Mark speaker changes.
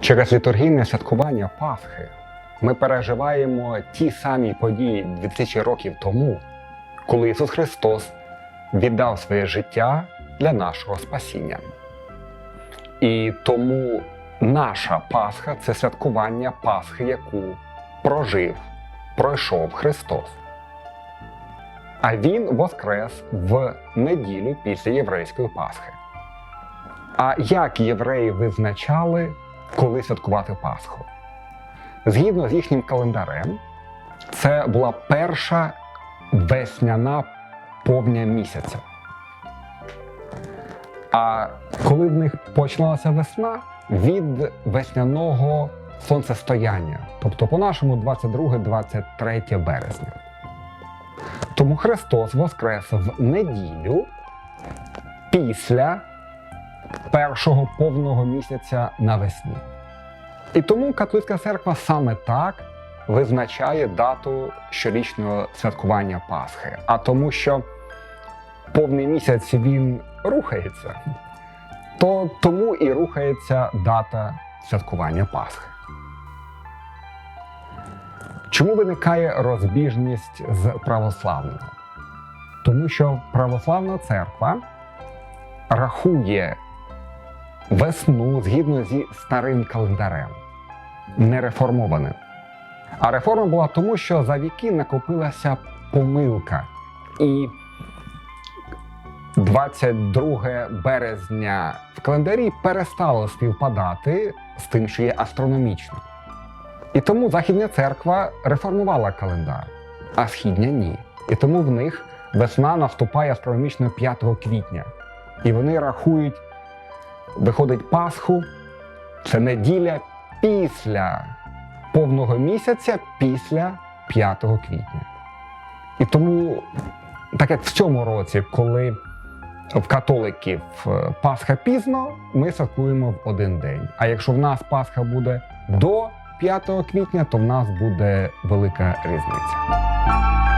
Speaker 1: Через літургійне святкування Пасхи ми переживаємо ті самі події 2000 років тому, коли Ісус Христос віддав своє життя для нашого спасіння. І тому наша Пасха це святкування Пасхи, яку прожив, пройшов Христос. А Він воскрес в неділю після єврейської Пасхи. А як євреї визначали, коли святкувати Пасху? Згідно з їхнім календарем, це була перша весняна повня місяця. А коли в них почалася весна від весняного сонцестояння, тобто по-нашому 22-23 березня. Тому Христос воскрес в неділю після першого повного місяця навесні. І тому католицька церква саме так визначає дату щорічного святкування Пасхи. А тому, що повний місяць він рухається, то тому і рухається дата святкування Пасхи. Чому виникає розбіжність з православною? Тому що православна церква рахує весну згідно зі старим календарем, не реформованим. А реформа була тому, що за віки накопилася помилка. І 22 березня в календарі перестало співпадати з тим, що є астрономічно. І тому Західня церква реформувала календар, а східня ні. І тому в них весна наступає астрономічно 5 квітня. І вони рахують, виходить Пасху, це неділя після повного місяця після 5 квітня. І тому, так як в цьому році, коли в католиків е, Пасха пізно, ми святкуємо в один день. А якщо в нас Пасха буде до 5 квітня, то в нас буде велика різниця.